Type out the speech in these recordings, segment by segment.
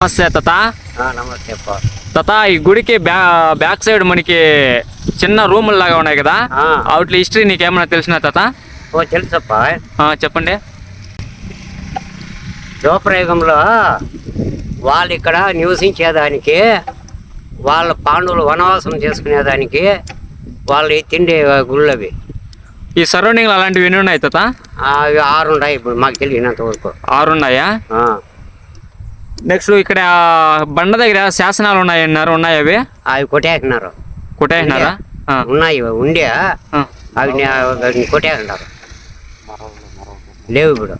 నమస్తే తాత. నమస్తే తాత ఈ గుడికి బ్యా బ్యాక్ సైడ్ మనకి చిన్న రూములు లాగా ఉన్నాయి కదా. ఆ. వాటి హిస్టరీ నీకేమైనా తెలిసిన తాత? ఓ తెలుసప్ప చెప్పండి. యుగంలో వాళ్ళు ఇక్కడ నివసించేదానికి వాళ్ళ పాండవులు వనవాసం చేసుకునేదానికి వాళ్ళు తిండే గుళ్ళు అవి ఈ సరౌండింగ్ అలాంటివి ఎన్ని ఉన్నాయి తాత? అవి ఆరు ఉన్నాయి ఇప్పుడు మాకు తెలియనంత వరకు. ఆరు ఉన్నాయా ఆ, నెక్స్ట్ ఇక్కడ బండ దగ్గర శాసనాలు ఉన్నాయి అన్నారు. ఉన్నాయి అవి? అవి కొట్టేసినారు? కొట్టేసినారా ఉన్నాయి. ఉండే. అవి కొట్టేసినారు లేవు ఇప్పుడు.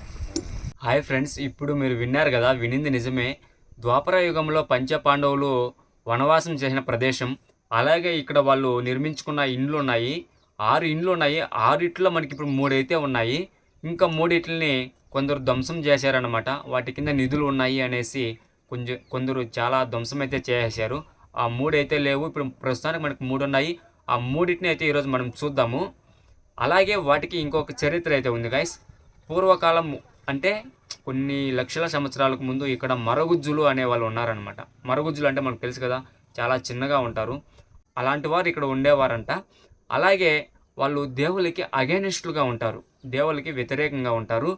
హాయ్ ఫ్రెండ్స్ ఇప్పుడు మీరు విన్నారు కదా వినింది నిజమే. ద్వాపర యుగంలో పంచ పాండవులు వనవాసం చేసిన ప్రదేశం. అలాగే ఇక్కడ వాళ్ళు నిర్మించుకున్న ఇండ్లు ఉన్నాయి. ఆరు ఇండ్లు ఉన్నాయి. ఆరిట్లో మనకి ఇప్పుడు మూడైతే ఉన్నాయి. ఇంకా మూడిట్లని కొందరు ధ్వంసం చేశారనమాట వాటి కింద నిధులు ఉన్నాయి అనేసి కొంచెం కొందరు చాలా ధ్వంసం అయితే చేశారు. ఆ మూడైతే లేవు. ఇప్పుడు ప్రస్తుతానికి మనకి మూడు ఉన్నాయి ఆ మూడింటిని అయితే ఈరోజు మనం చూద్దాము. అలాగే వాటికి ఇంకొక చరిత్ర అయితే ఉంది గైస్ పూర్వకాలం అంటే కొన్ని లక్షల సంవత్సరాలకు ముందు ఇక్కడ మరగుజ్జులు అనే వాళ్ళు ఉన్నారనమాట మరగుజ్జులు అంటే మనకు తెలుసు కదా చాలా చిన్నగా ఉంటారు. అలాంటి వారు ఇక్కడ ఉండేవారంట. అలాగే వాళ్ళు దేవులకి అగేనిస్టులుగా ఉంటారు. దేవులకి వ్యతిరేకంగా ఉంటారు.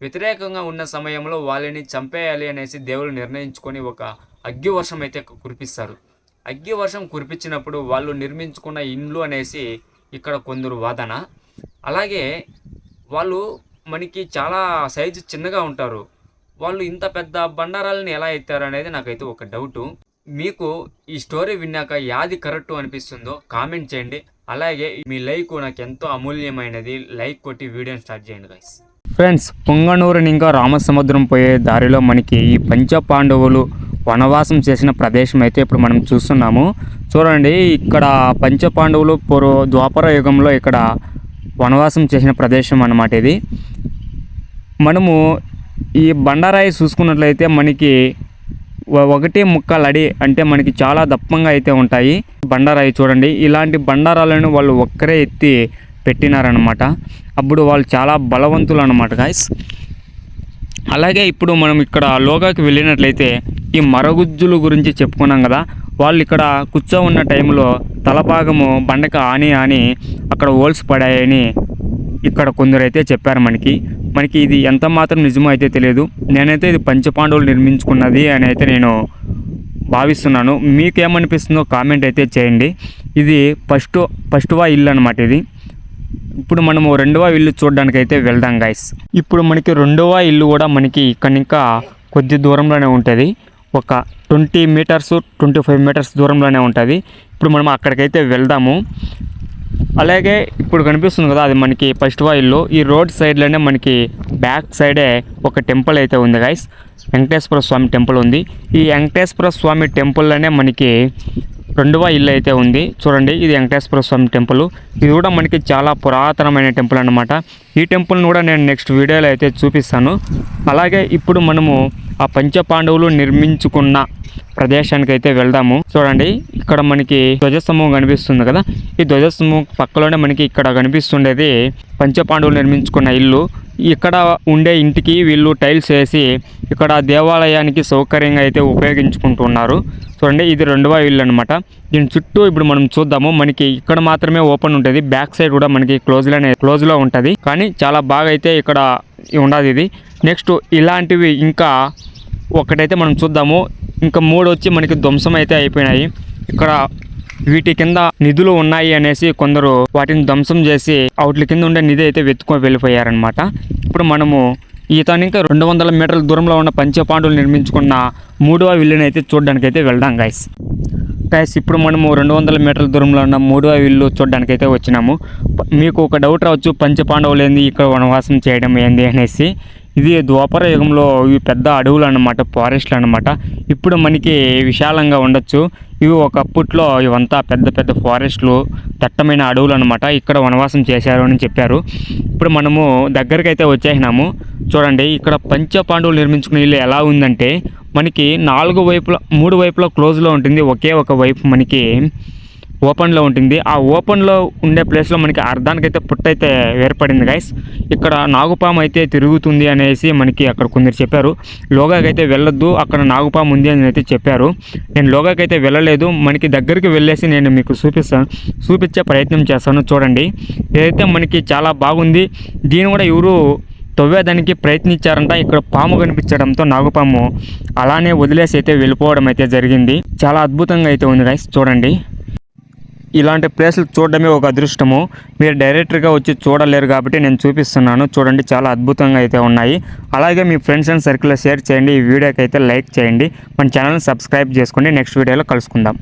వ్యతిరేకంగా ఉన్న సమయంలో వాళ్ళని చంపేయాలి అనేసి దేవుడు నిర్ణయించుకొని ఒక అగ్గి వర్షం అయితే కురిపిస్తారు. అగ్గి వర్షం కురిపించినప్పుడు వాళ్ళు నిర్మించుకున్న ఇండ్లు అనేసి ఇక్కడ కొందరు వాదన. అలాగే వాళ్ళు మనకి చాలా సైజు చిన్నగా ఉంటారు. వాళ్ళు ఇంత పెద్ద బండారాలని ఎలా ఎత్తారు అనేది నాకైతే ఒక డౌటు. మీకు ఈ స్టోరీ విన్నాక యాది కరెక్ట్ అనిపిస్తుందో కామెంట్ చేయండి. అలాగే మీ లైక్ నాకు ఎంతో అమూల్యమైనది. లైక్ కొట్టి వీడియోని స్టార్ట్ చేయండి గైస్ ఫ్రెండ్స్ పొంగనూరు ఇంకా రామసముద్రం పోయే దారిలో మనకి ఈ పంచ పాండవులు వనవాసం చేసిన ప్రదేశం అయితే ఇప్పుడు మనం చూస్తున్నాము. చూడండి ఇక్కడ పంచ పాండవులు పూర్వ ద్వాపర యుగంలో ఇక్కడ వనవాసం చేసిన ప్రదేశం అన్నమాట ఇది. మనము ఈ బండరాయి చూసుకున్నట్లయితే మనకి ఒకటి ముక్కలు ముక్కలడి అంటే మనకి చాలా దప్పంగా అయితే ఉంటాయి. బండరాయి చూడండి ఇలాంటి బండారాలను వాళ్ళు ఒక్కరే ఎత్తి పెట్టినారనమాట అప్పుడు వాళ్ళు చాలా బలవంతులు అనమాట గాయస్ అలాగే ఇప్పుడు మనం ఇక్కడ లోగాకి వెళ్ళినట్లయితే ఈ మరగుజ్జుల గురించి చెప్పుకున్నాం కదా. వాళ్ళు ఇక్కడ కూర్చో ఉన్న టైంలో తలభాగము బండక ఆని ఆని అక్కడ హోల్స్ పడాయని ఇక్కడ కొందరైతే చెప్పారు మనకి. మనకి ఇది ఎంత మాత్రం నిజమో అయితే తెలియదు. నేనైతే ఇది పంచపాండవులు నిర్మించుకున్నది అని అయితే నేను భావిస్తున్నాను. మీకేమనిపిస్తుందో కామెంట్ అయితే చేయండి. ఇది ఫస్ట్ ఫస్ట్వా ఇల్లు అనమాట ఇది. ఇప్పుడు మనము రెండవ ఇల్లు చూడడానికి అయితే వెళ్దాం గైస్ ఇప్పుడు మనకి రెండవ ఇల్లు కూడా మనకి ఇక్కడ ఇంకా కొద్ది దూరంలోనే ఉంటుంది. ఒక twenty metres twenty five metres దూరంలోనే ఉంటుంది. ఇప్పుడు మనం అక్కడికైతే వెళ్దాము. అలాగే ఇప్పుడు కనిపిస్తుంది కదా అది మనకి ఫస్ట్ ఇల్లు. ఈ రోడ్ సైడ్లోనే మనకి బ్యాక్ సైడే ఒక టెంపుల్ అయితే ఉంది గైస్ వెంకటేశ్వర స్వామి టెంపుల్ ఉంది. ఈ వెంకటేశ్వర స్వామి టెంపుల్లోనే మనకి రెండవ ఇల్లు అయితే ఉంది. చూడండి ఇది వెంకటేశ్వర స్వామి టెంపుల్. ఇది కూడా మనకి చాలా పురాతనమైన టెంపుల్ అన్నమాట. ఈ టెంపుల్ను కూడా నేను నెక్స్ట్ వీడియోలో అయితే చూపిస్తాను. అలాగే ఇప్పుడు మనము ఆ పంచపాండవులు నిర్మించుకున్న ప్రదేశానికి అయితే వెళ్దాము. చూడండి ఇక్కడ మనకి ధ్వజస్తంభం కనిపిస్తుంది కదా. ఈ ధ్వజస్తంభం పక్కలోనే మనకి ఇక్కడ కనిపిస్తుండేది పంచపాండవులు నిర్మించుకున్న ఇల్లు. ఇక్కడ ఉండే ఇంటికి వీళ్ళు టైల్స్ వేసి ఇక్కడ దేవాలయానికి సౌకర్యంగా అయితే ఉపయోగించుకుంటున్నారు. చూడండి ఇది రెండవ ఇల్లు అనమాట దీని చుట్టూ ఇప్పుడు మనం చూద్దాము. మనకి ఇక్కడ మాత్రమే ఓపెన్ ఉంటుంది. బ్యాక్ సైడ్ కూడా మనకి క్లోజ్లోనే క్లోజ్లో ఉంటుంది. కానీ చాలా బాగా అయితే ఇక్కడ ఉండదు ఇది. నెక్స్ట్ ఇలాంటివి ఇంకా ఒకటైతే మనం చూద్దాము. ఇంకా మూడు వచ్చి మనకి ధ్వంసం అయితే అయిపోయినాయి. ఇక్కడ వీటి కింద నిధులు ఉన్నాయి అనేసి కొందరు వాటిని ధ్వంసం చేసి అవుట్ల కింద ఉండే నిధి అయితే వెతుకొని వెళ్ళిపోయారనమాట ఇప్పుడు మనము ఈతని ఇంకా రెండు వందల మీటర్ల దూరంలో ఉన్న పంచపాండులు నిర్మించుకున్న మూడవ విల్లుని అయితే చూడడానికి అయితే వెళ్దాం గైస్ గైస్ ఇప్పుడు మనము రెండు వందల మీటర్ల దూరంలో ఉన్న మూడవ ఇల్లు చూడడానికి అయితే వచ్చినాము. మీకు ఒక డౌట్ రావచ్చు పంచపాండవులు ఏంది ఇక్కడ వనవాసం చేయడం ఏంది అనేసి. ఇది ద్వాపర యుగంలో ఇవి పెద్ద అడవులు అన్నమాట ఫారెస్ట్లు అనమాట ఇప్పుడు మనకి విశాలంగా ఉండొచ్చు. ఇవి ఒకప్పట్లో ఇవంతా పెద్ద పెద్ద ఫారెస్ట్లు దట్టమైన అడవులు అనమాట ఇక్కడ వనవాసం చేశారు అని చెప్పారు. ఇప్పుడు మనము దగ్గరికి అయితే వచ్చేసినాము. చూడండి ఇక్కడ పంచ పాండవులు నిర్మించుకున్న ఇల్లు ఎలా ఉందంటే మనకి నాలుగు వైపుల మూడు వైపులా క్లోజ్లో ఉంటుంది ఒకే ఒక వైపు మనకి ఓపెన్లో ఉంటుంది. ఆ ఓపెన్లో ఉండే ప్లేస్లో మనకి అర్ధానికైతే పుట్ట అయితే ఏర్పడింది గైస్ ఇక్కడ నాగుపాము అయితే తిరుగుతుంది అనేసి మనకి అక్కడ కొందరు చెప్పారు. లోగాకైతే అయితే వెళ్ళొద్దు అక్కడ నాగుపాము ఉంది అని అయితే చెప్పారు. నేను లోగాకైతే అయితే వెళ్ళలేదు మనకి దగ్గరికి వెళ్ళేసి నేను మీకు చూపిస్తాను చూపించే ప్రయత్నం చేస్తాను చూడండి. ఇదైతే మనకి చాలా బాగుంది. దీని కూడా ఎవరు తవ్వేదానికి ప్రయత్నించారంట. ఇక్కడ పాము కనిపించడంతో నాగుపాము అలానే వదిలేసి అయితే వెళ్ళిపోవడం అయితే జరిగింది. చాలా అద్భుతంగా అయితే ఉంది రైస్ చూడండి. ఇలాంటి ప్లేస్లు చూడడమే ఒక అదృష్టము. మీరు డైరెక్ట్గా వచ్చి చూడలేరు కాబట్టి నేను చూపిస్తున్నాను. చూడండి చాలా అద్భుతంగా అయితే ఉన్నాయి. అలాగే మీ ఫ్రెండ్స్ అండ్ సర్కిల్లో షేర్ చేయండి. ఈ వీడియోకి అయితే లైక్ చేయండి. మన ఛానల్ని సబ్స్క్రైబ్ చేసుకోండి. నెక్స్ట్ వీడియోలో కలుసుకుందాం.